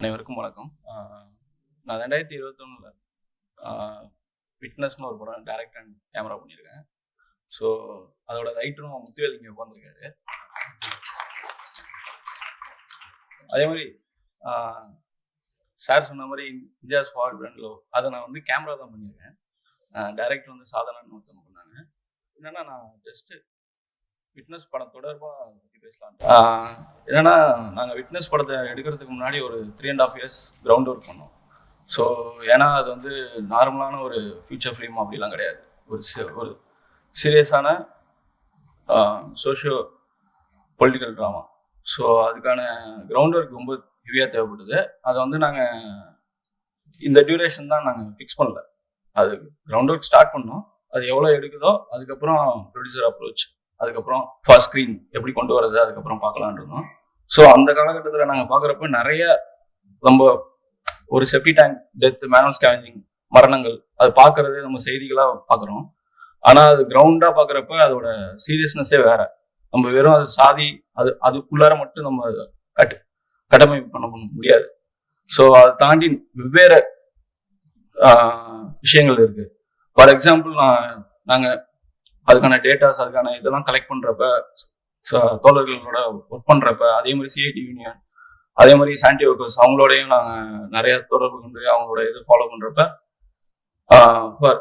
அனைவருக்கும் வணக்கம். நான் ரெண்டாயிரத்தி இருபத்தொன்னில் விட்னஸ்னு ஒரு படம் டைரக்ட் அண்ட் கேமரா பண்ணியிருக்கேன். ஸோ அதோட ரைட்டரும் முத்துவேல் இங்கே உட்காந்துருக்காரு அதே மாதிரி சார் சொன்ன மாதிரி இந்தியாஸ் ஃபார்வர்ட் பிராண்டில் அதை நான் வந்து கேமரா தான் பண்ணியிருக்கேன். டைரக்டர் வந்து சாதனான்னு ஒருத்தவங்க பண்ணாங்க. என்னன்னா நான் ஜஸ்ட்டு விட்னஸ் படம் தொடர்பாக பற்றி பேசலாம். என்னன்னா நாங்கள் விட்னஸ் படத்தை எடுக்கிறதுக்கு முன்னாடி ஒரு three and half years ground work பண்ணோம். ஸோ ஏன்னா அது வந்து நார்மலான ஒரு ஃபியூச்சர் ஃபிலிம் அப்படிலாம் கிடையாது. ஒரு ஒரு சீரியஸான சோஷியோ பொலிட்டிக்கல் ட்ராமா ஸோ அதுக்கான கிரவுண்ட் ஒர்க் ரொம்ப ஹெவியாக தேவைப்படுது. அதை வந்து நாங்கள் இந்த டியூரேஷன் தான் நாங்கள் ஃபிக்ஸ் பண்ணல. அது கிரவுண்ட் ஒர்க் ஸ்டார்ட் பண்ணோம். அது எவ்வளோ எடுக்குதோ அதுக்கப்புறம் ப்ரொடியூசர் அப்ரோச் அதுக்கப்புறம் ஃபர்ஸ்ட் ஸ்க்ரீன் எப்படி கொண்டு வரது அதுக்கப்புறம் பார்க்கலான் இருந்தோம். ஸோ அந்த காலகட்டத்தில் நாங்கள் பார்க்குறப்ப நிறைய ரொம்ப ஒரு septic tank death manual scavenging மரணங்கள் அது பார்க்கறது நம்ம செய்திகளாக பார்க்குறோம். ஆனால் அது கிரவுண்டாக பார்க்குறப்ப அதோட சீரியஸ்னஸே வேற. நம்ம வெறும் அது சாதி அது அதுக்குள்ளார மட்டும் நம்ம கட்டு கட்டமைப்பு பண்ண முடியாது. ஸோ அதை தாண்டி வெவ்வேறு விஷயங்கள் இருக்கு. ஃபார் எக்ஸாம்பிள் நான் நாங்கள் அதுக்கான டேட்டாஸ் அதுக்கான இதெல்லாம் கலெக்ட் பண்றப்ப ச- தோழர்களோட ஒர்க் பண்றப்ப அதே மாதிரி சிஐடி யூனியன் அதே மாதிரி சாண்டி ஒர்க்கர்ஸ் அவங்களோடையும் நாங்கள் நிறைய தொடர்பு கொண்டு அவங்களோட இது ஃபாலோ பண்றப்ப ஃபார்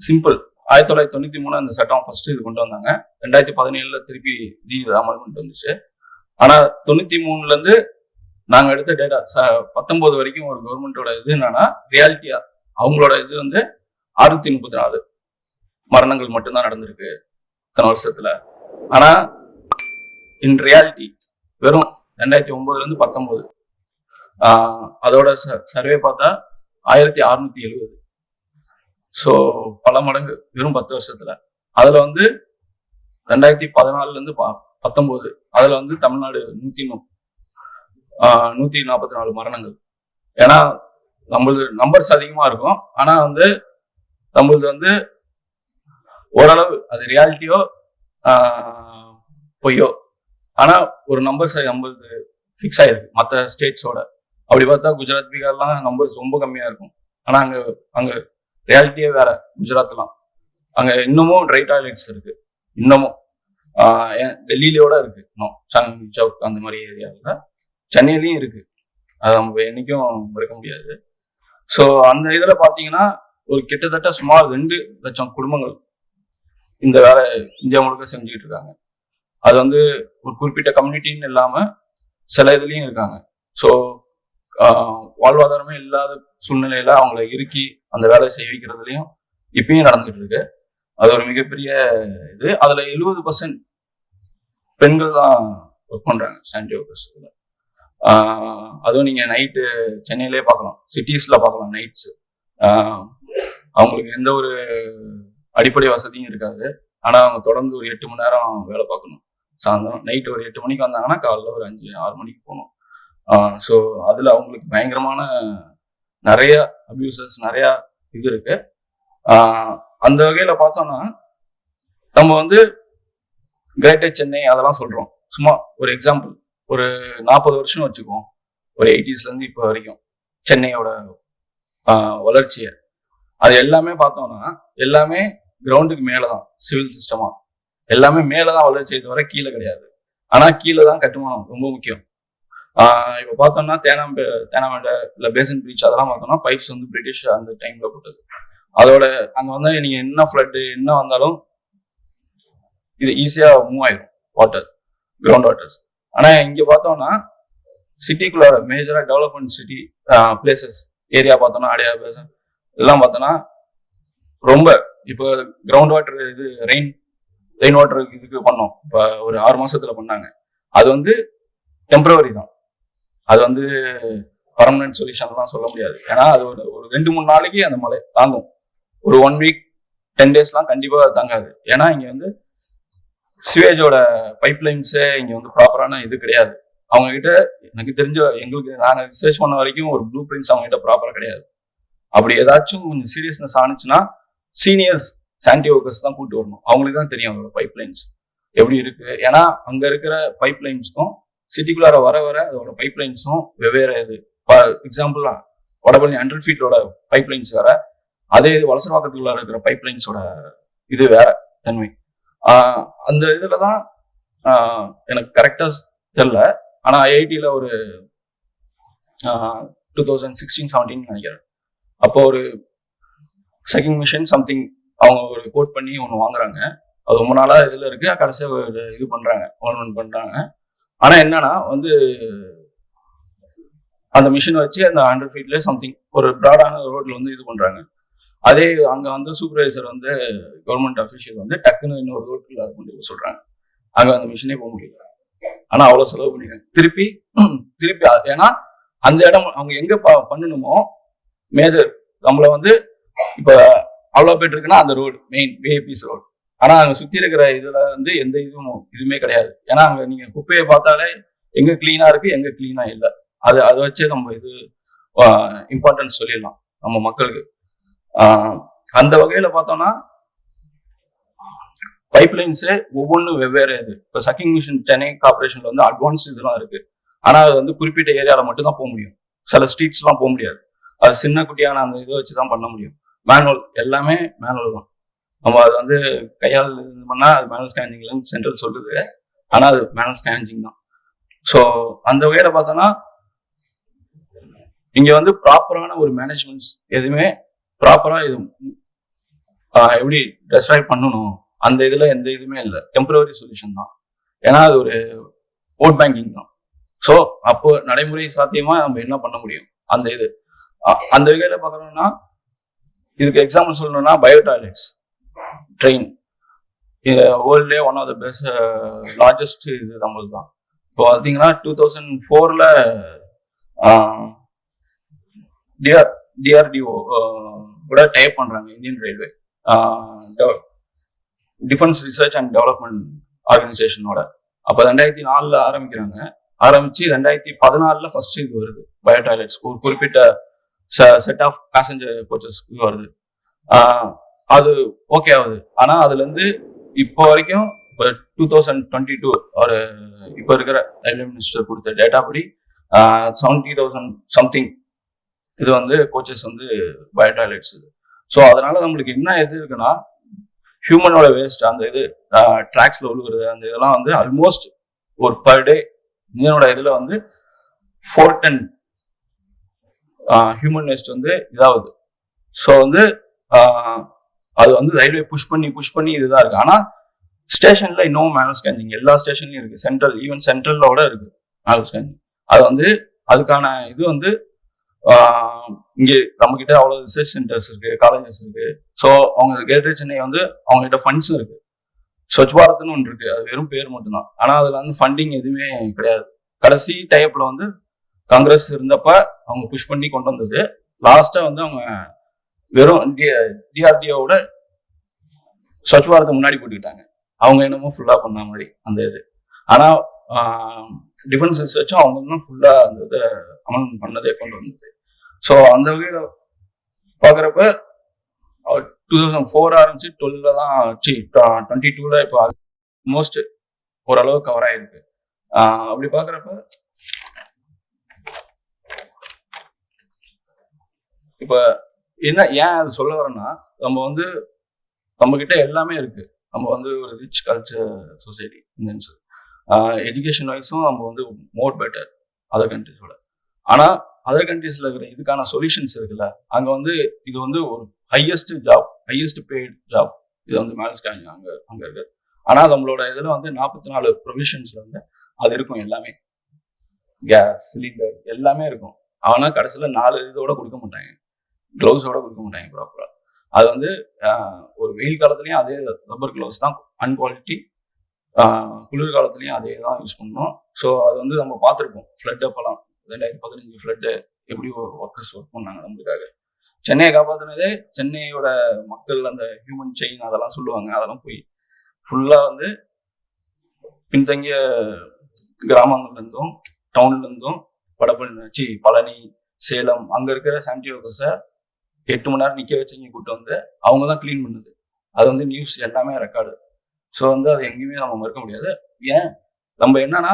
சிம்பிள் ஆயிரத்தி தொள்ளாயிரத்தி தொண்ணூத்தி மூணு அந்த சட்டம் ஃபர்ஸ்ட் இது கொண்டு வந்தாங்க. ரெண்டாயிரத்தி பதினேழுல திருப்பி இது அமல்மெண்ட் வந்துச்சு. ஆனா தொண்ணூத்தி மூணுல இருந்து நாங்க எடுத்த டேட்டா பத்தொன்பது வரைக்கும் ஒரு கவர்மெண்டோட இது என்னன்னா ரியாலிட்டியா அவங்களோட இது வந்து அறுநூத்தி முப்பத்தி நாலு. மரணங்கள் மட்டும்தான் நடந்திருக்கு இத்தனை வருஷத்துல. ஆனா இன் ரியாலிட்டி வெறும் ரெண்டாயிரத்தி ஒன்பதுல இருந்து பத்தொன்பது. அதோட சர்வே பார்த்தா ஆயிரத்தி அறுநூத்தி எழுபது. ஸோ பல மடங்கு வெறும் பத்து வருஷத்துல. அதுல வந்து ரெண்டாயிரத்தி பதினாலுல இருந்து ப- பத்தொன்பது. அதுல வந்து தமிழ்நாடு நூத்தி நூத்தி நாற்பத்தி நாலு மரணங்கள். ஏன்னா நம்மளது நம்பர்ஸ் அதிகமா இருக்கும். ஆனா வந்து நம்மளது வந்து ஓரளவு அது ரியாலிட்டியோ பொய்யோ. ஆனா ஒரு நம்பர்ஸ் நம்மளுக்கு ஃபிக்ஸ் ஆயிருக்கு. மற்ற ஸ்டேட்ஸோட அப்படி பார்த்தா குஜராத் பீகார்லாம் நம்பர்ஸ் ரொம்ப கம்மியா இருக்கும். ஆனா அங்க அங்க ரியாலிட்டியே வேற குஜராத்லாம். அங்க இன்னமும் ட்ரை டாய்லெட்ஸ் இருக்கு. இன்னமும். ஏன் டெல்லியிலோட இருக்கு. இன்னும் சாந்தி சவுக் அந்த மாதிரி ஏரியாவில் சென்னையிலையும் இருக்கு. அதை நம்ம என்னைக்கும் மறக்க முடியாது. ஸோ அந்த இதுல பார்த்தீங்கன்னா ஒரு கிட்டத்தட்ட சுமார் ரெண்டு லட்சம் குடும்பங்கள் இந்த வேலை இந்தியா முழுக்க செஞ்சுக்கிட்டு இருக்காங்க. அது வந்து ஒரு குறிப்பிட்ட கம்யூனிட்டின்னு இல்லாம சில இதுலயும் இருக்காங்க. ஸோ வாழ்வாதாரமே இல்லாத சூழ்நிலையில அவங்கள இறுக்கி அந்த வேலையை செய்ய வைக்கிறதுலையும் இப்பயும் நடந்துட்டு இருக்கு. அது ஒரு மிகப்பெரிய இது. அதுல எழுபது பர்சன்ட் பெண்கள் தான் ஒர்க் பண்றாங்க சாண்டி ஒர்க்கர்ஸ்ல அதுவும் நீங்க நைட்டு சென்னையிலே பார்க்கலாம். சிட்டிஸ்ல பார்க்கலாம் நைட்ஸ் அவங்களுக்கு எந்த ஒரு அடிப்படை வசதியும் இருக்காது. ஆனால் அவங்க தொடர்ந்து ஒரு எட்டு மணி நேரம் வேலை பார்க்கணும். சாயந்தரம் நைட்டு ஒரு எட்டு மணிக்கு வந்தாங்கன்னா காலைல ஒரு அஞ்சு ஆறு மணிக்கு போகணும். ஸோ அதில் அவங்களுக்கு பயங்கரமான நிறைய அபியூசஸ் நிறையா இது இருக்கு. அந்த வகையில் பார்த்தோம்னா நம்ம வந்து கிரேட்டர் சென்னை அதெல்லாம் சொல்கிறோம் சும்மா ஒரு எக்ஸாம்பிள் ஒரு நாற்பது வருஷம் வச்சுக்குவோம். ஒரு எயிட்டிஸ்லேருந்து இப்போ வரைக்கும் சென்னையோட வளர்ச்சியை. அது எல்லாமே பார்த்தோம்னா எல்லாமே கிரவுண்டுக்கு மேலதான் சிவில் சிஸ்டமாக எல்லாமே மேலே தான் வளர்ச்சியை தவிர கீழே கிடையாது. ஆனால் கீழே தான் கட்டுமானம் ரொம்ப முக்கியம். இப்போ பார்த்தோம்னா தேனாம்பே தேனாம்பேட்டை இல்லை பேசன் பீச் அதெல்லாம் பார்த்தோம்னா பைப்ஸ் வந்து பிரிட்டிஷ் அந்த டைமில் போட்டது. அதோட அங்கே வந்து நீங்கள் என்ன ஃப்ளட்டு என்ன வந்தாலும் இது ஈஸியாக மூவ் ஆயிடும் வாட்டர் கிரவுண்ட் வாட்டர்ஸ் ஆனால் இங்கே பார்த்தோம்னா சிட்டிக்குள்ளே மேஜராக டெவலப்மெண்ட் சிட்டி பிளேசஸ் ஏரியா பார்த்தோம்னா அடையா பேசன் இதெல்லாம் பார்த்தோன்னா ரொம்ப இப்போ கிரவுண்ட் வாட்டர் இது ரெயின் ரெயின் வாட்டர் இதுக்கு பண்ணோம். இப்போ ஒரு ஆறு மாசத்துல பண்ணாங்க. அது வந்து டெம்பரவரி தான். அது வந்து பர்மனன்ட் சொல்யூஷன்லாம் சொல்ல முடியாது. ஏன்னா அது ஒரு ஒரு ரெண்டு மூணு நாளைக்கு அந்த மழை தாங்கும். ஒரு ஒன் வீக் டென் டேஸ்லாம் கண்டிப்பாக அது தாங்காது. ஏன்னா இங்கே வந்து சிவேஜோட பைப் லைன்ஸே இங்கே வந்து ப்ராப்பரான இது கிடையாது. அவங்க கிட்ட எனக்கு தெரிஞ்ச எங்களுக்கு நாங்கள் ரிசர்ச் பண்ண வரைக்கும் ஒரு ப்ளூ பிரிண்ட்ஸ் அவங்க கிட்ட கிடையாது. அப்படி ஏதாச்சும் கொஞ்சம் சீரியஸ்னஸ் ஆனிச்சுன்னா சீனியர்ஸ் சாண்டி தான் கூட்டு வரணும். அவங்களுக்கு தான் தெரியும் அவங்களோட பைப் லைன்ஸ் எப்படி இருக்கு? ஏன்னா அங்க இருக்கிற பைப் லைன்ஸ்க்கும் சிட்டிக்குள்ளார வர வர அதோட பைப் லைன்ஸும் வெவ்வேறு இது. எக்ஸாம்பிளா வடபழனி ஹண்ட்ரட் ஃபீட்டோட பைப் லைன்ஸ் வேற. அதே இது வலசரவாக்கத்துக்குள்ள இருக்கிற பைப் லைன்ஸோட இது வேற தன்மை. அந்த இதுல தான் எனக்கு கரெக்டாக தெரில ஆனால் ஐஐடியில் ஒரு டூ தௌசண்ட் சிக்ஸ்டீன் செவன்டீன் நினைக்கிறேன். அப்போ ஒரு செகிங் மிஷின் சம்திங் அவங்க ஒரு கோட் பண்ணி ஒன்று வாங்குறாங்க. அது ரொம்ப நாளாக இதில் இருக்குது கடைசியாக ஒரு இது பண்ணுறாங்க கவர்மெண்ட் பண்ணுறாங்க ஆனால் என்னன்னா வந்து அந்த மிஷினை வச்சு அந்த ஹண்ட்ரட் ஃபீட்லேயே சம்திங் ஒரு ப்ராடான ரோட்டில் வந்து இது பண்ணுறாங்க அதே அங்கே வந்து சூப்பர்வைசர் வந்து கவர்மெண்ட் அஃபிஷியல் வந்து டக்குன்னு இன்னொரு ரோட்டில் அது கொண்டு சொல்கிறாங்க அங்கே அந்த மிஷினே போக முடியல. ஆனால் அவ்வளோ செலவு பண்ணிடுறாங்க திருப்பி திருப்பி ஏன்னா அந்த இடம் அவங்க எங்கே பண்ணணுமோ மேஜர். நம்மளை வந்து இப்ப அவ்வளவு போயிட்டு இருக்குன்னா அந்த ரோடு மெயின் விஐபிஸ் ரோடு ஆனா அங்க சுத்தி இருக்கிற இதுல வந்து எந்த இதுவும் இதுவுமே கிடையாது. ஏன்னா அங்க நீங்க குப்பையை பார்த்தாலே எங்க கிளீனா இருக்கு எங்க கிளீனா இல்ல. அது அதை வச்சே நம்ம இது இம்பார்ட்டன்ஸ் சொல்லிடலாம் நம்ம மக்களுக்கு. ஆஹ் அந்த வகையில பார்த்தோம்னா பைப் லைன்ஸு ஒவ்வொன்றும் வெவ்வேறு இது. இப்போ சக்கிங் மிஷின் சென்னை கார்பரேஷன்ல வந்து அட்வான்ஸ் இதெல்லாம் இருக்கு. ஆனா அது வந்து குறிப்பிட்ட ஏரியால மட்டும் தான் போக முடியும். சில ஸ்ட்ரீட்ஸ்லாம் போக முடியாது. அது சின்ன குட்டியான அந்த இதை வச்சு தான் பண்ண முடியும். மேனுவல் எல்லாமே மேனுவல் தான். நம்ம அது வந்து கையால் இது பண்ணா அது மேனுவல் ஸ்கேனிங்லன்னு சென்ட்ரல் சொல்லுது. ஆனால் அது மேனுவல் ஸ்கேனிங் தான். ஸோ அந்த வகையில் பார்த்தோன்னா இங்கே வந்து ப்ராப்பரான ஒரு மேனேஜ்மெண்ட்ஸ் எதுவுமே ப்ராப்பராக இது எப்படி டெஸ்ட்ராய் பண்ணணும்? அந்த இதில் எந்த இதுவுமே இல்லை. டெம்பரவரி சொல்யூஷன் தான். ஏன்னா அது ஒரு ஓட் பேங்கிங் தான். ஸோ அப்போ நடைமுறை சாத்தியமாக நம்ம என்ன பண்ண முடியும்? அந்த இது. அ- அந்த வகையில் பார்க்கணும்னா இதுக்கு எக்ஸாம்பிள் சொல்லணும்னா bio toilets train வேர்ல்ட்லேயே one of the best largest இது uh, நம்மளுக்கு தான் இப்போ பார்த்தீங்கன்னா டூ தௌசண்ட் ஃபோரில் டிஆர் டிஆர்டிஓ கூட டைப் பண்ணுறாங்க Indian railway defence research and development ஆர்கனைசேஷனோட அப்போ ரெண்டாயிரத்தி நாலில் ஆரம்பிக்கிறாங்க. ஆரம்பித்து ரெண்டாயிரத்தி பதினாலில் ஃபஸ்ட்டு இது வருது பயோ டாய்லெட்ஸ் ஒரு குறிப்பிட்ட செட் ஆஃப் பேசஞ்சர் கோச்சஸ்க்கு வருது. அது ஓகே ஆகுது. ஆனால் அதுலேருந்து இப்போ வரைக்கும் இப்போ டூ தௌசண்ட் டுவெண்ட்டி டூ ஒரு இப்போ இருக்கிற ரயில்வே மினிஸ்டர் கொடுத்த டேட்டா படி செவன்டி தௌசண்ட் சம்திங் இது வந்து கோச்சஸ் வந்து பயோ டாய்லெட்ஸ் இது. ஸோ அதனால நம்மளுக்கு என்ன இது இருக்குன்னா ஹியூமனோட வேஸ்ட் அந்த இது ட்ராக்ஸில் விழுகுறது அந்த இதெல்லாம் வந்து ஆல்மோஸ்ட் ஒரு பர் டே இந்தியனோட இதில் வந்து ஃபோர் டென் ஹியூமன் வேஸ்ட் வந்து இதாகுது ஸோ வந்து அது வந்து ரயில்வே புஷ் பண்ணி புஷ் பண்ணி இதுதான் இருக்கு. ஆனால் ஸ்டேஷன்ல இன்னும் மேனுவல் ஸ்கேனிங் எல்லா ஸ்டேஷன்லையும் இருக்கு. சென்ட்ரல் ஈவன் சென்ட்ரலோட இருக்கு. மேனுவல் ஸ்கேனிங் அது வந்து அதுக்கான இது வந்து இங்கே நம்மக்கிட்ட நம்ம கிட்ட ரிசர்ச் சென்டர்ஸ் இருக்கு காலேஜஸ் இருக்கு. ஸோ அவங்க கேட்டு சென்னை வந்து அவங்க கிட்ட ஃபண்ட்ஸும் இருக்கு. ஸ்வச் பாரத்னு ஒன்று இருக்கு. அது வெறும் பேர் மட்டும்தான். ஆனால் அதில் வந்து ஃபண்டிங் எதுவுமே கிடையாது. கடைசி டைப்ல வந்து காங்கிரஸ் இருந்தப்ப அவங்க புஷ் பண்ணி கொண்டு வந்தது. லாஸ்டா வந்து அவங்க வெறும் டிஆர்டிஓட ஸ்வச் பாரத் முன்னாடி போட்டுக்கிட்டாங்க. அவங்க என்னமோ ஃபுல்லா பண்ண மாதிரி அந்த இது. ஆனா டிஃபென்ஸ் ரிசர்ச்சும் அவங்க தான் ஃபுல்லா அந்த இதை அமல் பண்ணதே கொண்டு வந்தது. ஸோ அந்த வகையில பாக்குறப்ப டூ தௌசண்ட் ஃபோர் ஆரம்பிச்சு டுவெல்ல தான் சி டுவெண்ட்டி டூல இப்போ ஆல்மோஸ்ட் ஓரளவு கவர் ஆயிருக்கு. அப்படி பாக்குறப்ப இப்ப என்ன ஏன் அது சொல்ல வரேன்னா நம்ம வந்து நம்ம கிட்ட எல்லாமே இருக்கு. நம்ம வந்து ஒரு rich culture society Indians education வைஸும் நம்ம வந்து மோர் பெட்டர் அதர் கண்ட்ரிஸோட ஆனால் அதர் கண்ட்ரீஸில் இருக்கிற இதுக்கான சொல்யூஷன்ஸ் இருக்குல்ல அங்கே வந்து இது வந்து ஒரு highest job highest paid job இது வந்து மேனேஜ் அங்கே அங்கே இருக்குது இருக்கு நம்மளோட இதில் வந்து நாற்பத்தி நாலு ப்ரொவிஷன்ஸ்ல வந்து அது இருக்கும் எல்லாமே. கேஸ் சிலிண்டர் எல்லாமே இருக்கும். ஆனால் கடைசியில் நாலு இதோட கொடுக்க மாட்டாங்க. க்ளவுஸோட கொடுக்க மாட்டாங்க ப்ராப்பரா அது வந்து ஒரு வெயில் காலத்துலேயும் அதே ரப்பர் க்ளவுஸ் தான் அன்குவாலிட்டி குளிர் காலத்துலேயும் அதே தான் யூஸ் பண்ணோம் ஸோ அது வந்து நம்ம பார்த்துருப்போம். ஃப்ளட் அப்போலாம் ரெண்டாயிரத்தி பதினஞ்சு ஃப்ளட்டு எப்படி ஒர்க்கர்ஸ் ஒர்க் பண்ணாங்க நம்மளுக்காக. சென்னையை காப்பாற்றினதே சென்னையோட மக்கள் அந்த ஹியூமன் செயின் அதெல்லாம் சொல்லுவாங்க. அதெல்லாம் போய் ஃபுல்லாக வந்து பின்தங்கிய கிராமங்கள்லேருந்தும் டவுன்லேருந்தும் வடபழனிச்சி பழனி சேலம் அங்கே இருக்கிற சானிட்டி ஒர்க்கர்ஸை எட்டு மணி நேரம் நிற்க வச்சு இங்க கூட்டு வந்து அவங்க தான் க்ளீன் பண்ணுது. அது வந்து நியூஸ் எல்லாமே ரெக்கார்டு ஸோ வந்து அது எங்கேயுமே நம்ம மறுக்க முடியாது. ஏன்? நம்ம என்னன்னா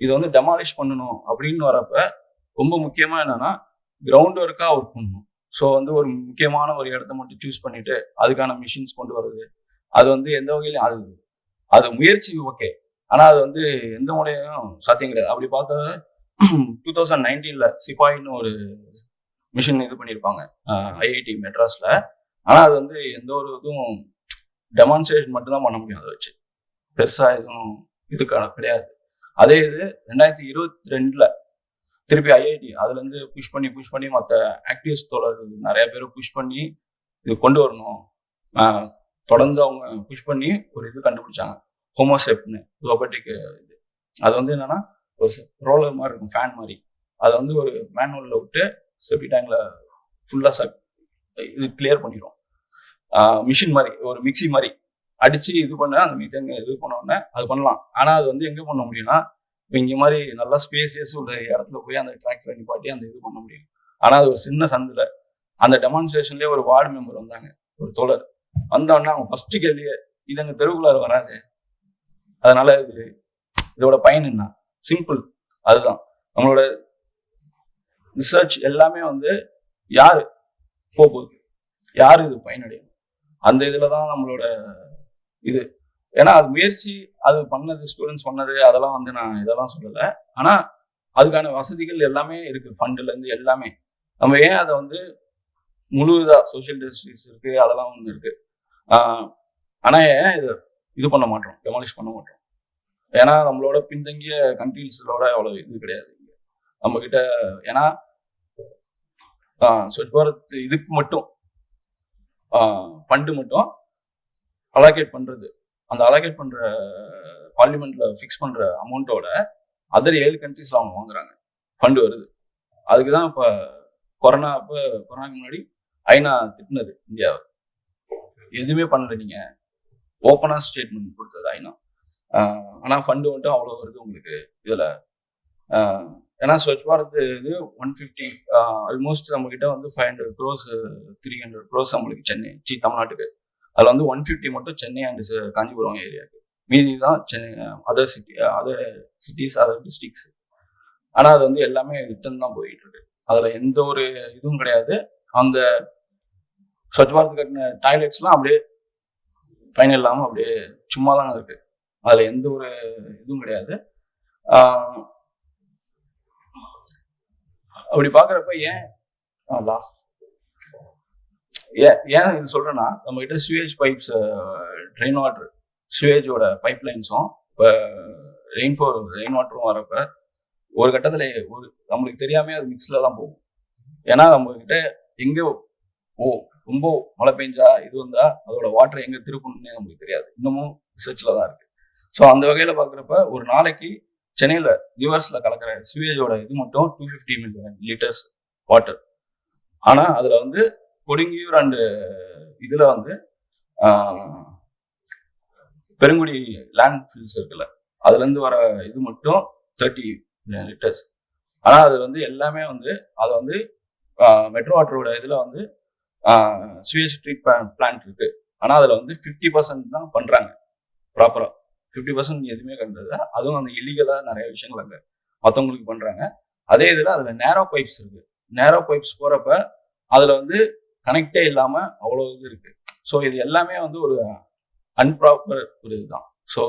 இது வந்து டெமாலிஷ் பண்ணணும் அப்படின்னு வரப்ப ரொம்ப முக்கியமாக என்னன்னா கிரவுண்ட் ஒர்க்காக ஒர்க் பண்ணணும். ஸோ வந்து ஒரு முக்கியமான ஒரு இடத்த மட்டும் சூஸ் பண்ணிட்டு அதுக்கான மிஷின்ஸ் கொண்டு வருது அது வந்து எந்த வகையிலும் அது அது முயற்சி ஓகே ஆனால் அது வந்து எந்த முறையும் சாத்தியம் கிடையாது. அப்படி பார்த்தா டூ தௌசண்ட் நைன்டீனில் சிப்பாயின்னு ஒரு மிஷின் இது பண்ணியிருப்பாங்க ஐஐடி மெட்ராஸ்ல. ஆனா அது வந்து எந்த ஒரு இதுவும் டெமான்ஸ்ட்ரேஷன் மட்டும்தான் பண்ண முடியும் அதை வச்சு. பெருசா எதுவும் இதுக்கான கிடையாது. அதே இது ரெண்டாயிரத்தி இருபத்தி ரெண்டுல திருப்பி ஐஐடி அதுல இருந்து புஷ் பண்ணி புஷ் பண்ணி மற்ற ஆக்டிவ்ஸ் தோழர்கள் நிறைய பேர் புஷ் பண்ணி இது கொண்டு வரணும். தொடர்ந்து அவங்க புஷ் பண்ணி ஒரு இது கண்டுபிடிச்சாங்க. ஹோமோசெப்னு ரோபோட்டிக் இது. அது வந்து என்னன்னா ஒரு ரோலர் மாதிரி இருக்கும் ஃபேன் மாதிரி. அதை வந்து ஒரு மேனுவலில் விட்டு செப்டி டேங்க்ல ஃபுல்லாக சக் இது கிளியர் பண்ணிடும் மிஷின் மாதிரி ஒரு மிக்ஸி மாதிரி அடிச்சு இது பண்ண அந்த மீத்தேன் இது பண்ணோடனே அது பண்ணலாம். ஆனால் அது வந்து எங்கே பண்ண முடியும்னா இப்போ இங்கே மாதிரி நல்லா ஸ்பேசியஸ் உள்ள இடத்துல போய் அந்த டிராக்டர் நிப்பாட்டி அந்த இது பண்ண முடியும். ஆனால் அது ஒரு சின்ன சந்தில். அந்த டெமான்ஸ்ட்ரேஷன்லேயே ஒரு வார்டு மெம்பர் வந்தாங்க ஒரு தோழர். வந்தோடனே அவங்க ஃபஸ்ட்டு கேள்வியே இது எங்கள் தெருவுக்குள்ளார வராது. அதனால இது இதோட பயன் என்ன? சிம்பிள் அதுதான். நம்மளோட ரிசர்ச் எல்லாமே வந்து யார்? போகுது. யார் இது பயனடையும்? அந்த இதில் தான் நம்மளோட இது. ஏன்னா அது முயற்சி அது பண்ணது ஸ்டூடெண்ட்ஸ் பண்ணது அதெல்லாம் வந்து நான் இதெல்லாம் சொல்லலை. ஆனால் அதுக்கான வசதிகள் எல்லாமே இருக்குது ஃபண்ட்லேருந்து எல்லாமே. நம்ம ஏன் அதை வந்து முழுதா சோஷியல் ஜஸ்டிஸ் இருக்குது அதெல்லாம் ஒன்று இருக்குது ஆனால் ஏன் இது இது பண்ண மாட்டோம் டெமாலிஷ் பண்ண மாட்டோம்? ஏன்னா நம்மளோட பின்தங்கிய கண்ட்ரீஸோட அவ்வளோ இது கிடையாது. நம்ம கிட்ட ஏன்னா ஸ்வச் பாரத் இதுக்கு மட்டும் ஃபண்டு மட்டும் அலோகேட் பண்றது. அந்த அலோகேட் பண்ற பார்லிமெண்ட்ல ஃபிக்ஸ் பண்ற அமௌண்ட்டோட அதர் ஏழு கண்ட்ரிஸ்ல அவங்க வாங்குறாங்க. ஃபண்டு வருது. அதுக்கு தான் இப்போ கொரோனா அப்போ கொரோனாக்கு முன்னாடி ஐநா திட்டினது இந்தியாவை. எதுவுமே பண்ணல நீங்க. ஓப்பனா ஸ்டேட்மெண்ட் கொடுத்தது ஐநா. ஆனால் ஆனா ஃபண்டு மட்டும் அவ்வளோ வருது உங்களுக்கு. இதுல ஆஹ் ஏன்னா ஸ்வச் பாரத் இது ஒன் ஃபிஃப்டி ஆல்மோஸ்ட் நம்மக்கிட்ட வந்து five hundred crores three hundred crores நம்மளுக்கு சென்னை சி தமிழ்நாட்டுக்கு. அதில் வந்து ஒன் ஃபிஃப்டி மட்டும் சென்னை அண்ட் காஞ்சிபுரம் ஏரியாவுக்கு. மீதி தான் Chennai other city other cities other districts ஆனால் அது வந்து எல்லாமே ரிட்டன் தான் போயிட்டு இருக்கு அதில் எந்த ஒரு இதுவும் கிடையாது. அந்த ஸ்வச் பாரத் கட்டின டாய்லெட்ஸ்லாம் அப்படியே பயன் இல்லாமல் அப்படியே சும்மா தான் இருக்குது அதில் எந்த ஒரு இதுவும் கிடையாது. அப்படி பார்க்குறப்ப ஏன்? லாஸ்ட் ஏன் ஏன் இது சொல்றேன்னா நம்ம கிட்ட சுவேஜ் பைப்ஸ் ட்ரெயின் வாட்டர் சுவேஜோட பைப் லைன்ஸும் இப்போ ரெயின்ஃபோ ரெயின் வாட்டரும் வரப்ப ஒரு கட்டத்தில் ஒரு நம்மளுக்கு தெரியாமே அது மிக்ஸில் தான் போகும். ஏன்னா நம்மக்கிட்ட எங்கே ஓ ரொம்ப மழை பெஞ்சா இது வந்தா அதோட வாட்டர் எங்கே திருப்பணும்னே நமக்கு தெரியாது. இன்னமும் ரிசர்ச்சில் தான் இருக்கு. ஸோ அந்த வகையில் பார்க்குறப்ப ஒரு நாளைக்கு சென்னையில் ரிவர்ஸில் கலக்கிற சிவேஜோட இது மட்டும் two fifty million litres water ஆனால் அதில் வந்து கொடுங்கியூர் அண்டு இதில் வந்து பெருங்குடி லேண்ட் ஃபில்ஸ் இருக்குல்ல அதுலேருந்து வர இது மட்டும் தேர்ட்டி லிட்டர்ஸ் ஆனால் அது வந்து எல்லாமே வந்து அதை வந்து மெட்ரோ வாட்டரோட இதில் வந்து சுயேஜ் ட்ரீட் பிளான்ட் இருக்குது ஆனால் அதில் வந்து ஃபிஃப்டி பர்சன்ட் தான் பண்ணுறாங்க ப்ராப்பராக ஃபிஃப்டி பர்சன்ட் எதுவுமே கண்டது அதுவும் அந்த இல்லீகலாக நிறைய விஷயங்கள் அங்கே மற்றவங்களுக்கு பண்ணுறாங்க அதே இதில் அதில் நேரோ பைப்ஸ் இருக்குது நேரோ பைப்ஸ் போகிறப்ப அதில் வந்து கனெக்டே இல்லாமல் அவ்வளோ இது இருக்குது ஸோ இது எல்லாமே வந்து ஒரு அன்ப்ராப்பர் ஒரு இதுதான். ஸோ